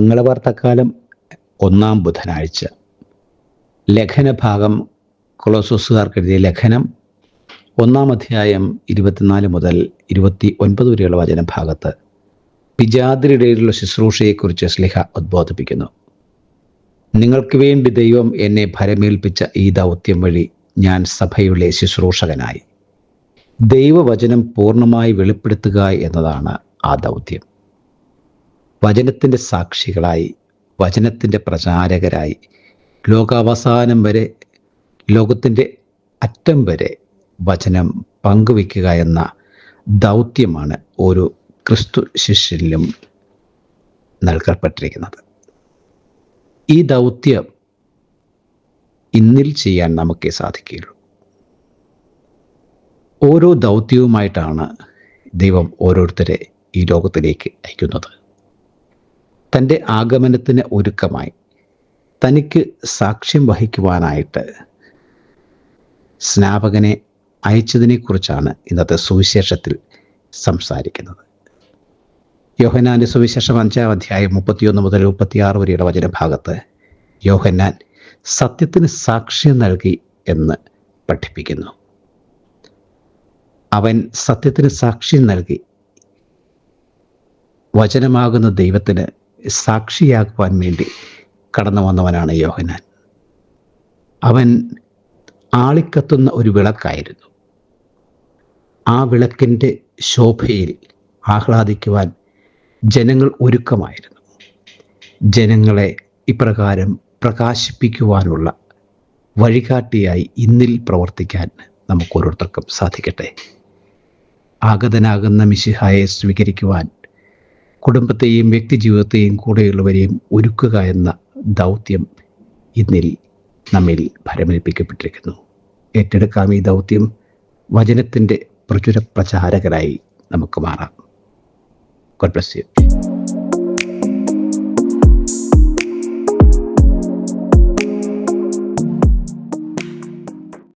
മംഗളവാർത്തക്കാലം ഒന്നാം ബുധനാഴ്ച. ലേഖനഭാഗം കൊളോസോസുകാർക്ക് എഴുതിയ ലേഖനം ഒന്നാം അധ്യായം ഇരുപത്തിനാല് മുതൽ ഇരുപത്തി ഒൻപത് വരെയുള്ള വചനഭാഗത്ത് പിജാതിരിടയിലുള്ള ശുശ്രൂഷയെക്കുറിച്ച് സ്ലിഹ ഉദ്ബോധിപ്പിക്കുന്നു. നിങ്ങൾക്ക് വേണ്ടി ദൈവം എന്നെ ഭരമേൽപ്പിച്ച ഈ ദൗത്യം വഴി ഞാൻ സഭയുടെ ശുശ്രൂഷകനായി. ദൈവവചനം പൂർണമായി വെളിപ്പെടുത്തുക എന്നതാണ് ആ ദൗത്യം. വചനത്തിന്റെ സാക്ഷികളായി വചനത്തിന്റെ പ്രചാരകരായി ലോകാവസാനം വരെ ലോകത്തിന്റെ അറ്റം വരെ വചനം പങ്കുവയ്ക്കുക എന്ന ദൗത്യമാണ് ഒരു ക്രിസ്തു ശിഷ്യനിലും നൽകപ്പെട്ടിരിക്കുന്നത്. ഈ ദൗത്യം ഇന്നിൽ ചെയ്യാൻ നമുക്കേ സാധിക്കുകയുള്ളൂ. ഓരോ ദൗത്യവുമായിട്ടാണ് ദൈവം ഓരോരുത്തരെ ഈ ലോകത്തിലേക്ക് അയക്കുന്നത്. തന്റെ ആഗമനത്തിന് ഒരുക്കമായി. തനിക്ക് സാക്ഷ്യം വഹിക്കുവാനായിട്ട് സ്നാപകനെ അയച്ചതിനെക്കുറിച്ചാണ് ഇന്നത്തെ സുവിശേഷത്തിൽ സംസാരിക്കുന്നത്. യോഹന്നാന്റെ സുവിശേഷം അഞ്ചാം അധ്യായം മുപ്പത്തിയൊന്ന് മുതൽ മുപ്പത്തിയാറ് വരെയുള്ള വചനഭാഗത്ത് യോഹന്നാൻ സത്യത്തിന് സാക്ഷ്യം നൽകി എന്ന് പഠിപ്പിക്കുന്നു. അവൻ സത്യത്തിന് സാക്ഷ്യം നൽകി. വചനമാകുന്ന ദൈവത്തിന് സാക്ഷിയാക്കുവാൻ വേണ്ടി കടന്നു വന്നവനാണ് യോഹനാൻ അവൻ ആളിക്കത്തുന്ന ഒരു വിളക്കായിരുന്നു. ആ വിളക്കിന്റെ ശോഭയിൽ ആഹ്ലാദിക്കുവാൻ ജനങ്ങൾ ഒരുക്കമായിരുന്നു. ജനങ്ങളെ ഇപ്രകാരം പ്രകാശിപ്പിക്കുവാനുള്ള വഴികാട്ടിയായി ഇന്നിൽ പ്രവർത്തിക്കാൻ നമുക്ക് ഓരോരുത്തർക്കും സാധിക്കട്ടെ. ആഗതനാകുന്ന മിശിഹായെ സ്വീകരിക്കുവാൻ കുടുംബത്തെയും വ്യക്തിജീവിതത്തെയും കൂടെയുള്ളവരെയും ഒരുക്കുക എന്ന ദൗത്യം ഇന്നിൽ നമ്മിൽ ഭരമേൽപ്പിക്കപ്പെട്ടിരിക്കുന്നു. ഏറ്റെടുക്കാം ഈ ദൗത്യം. വചനത്തിന്റെ പ്രചുര പ്രചാരകരായി നമുക്ക് മാറാം. God bless you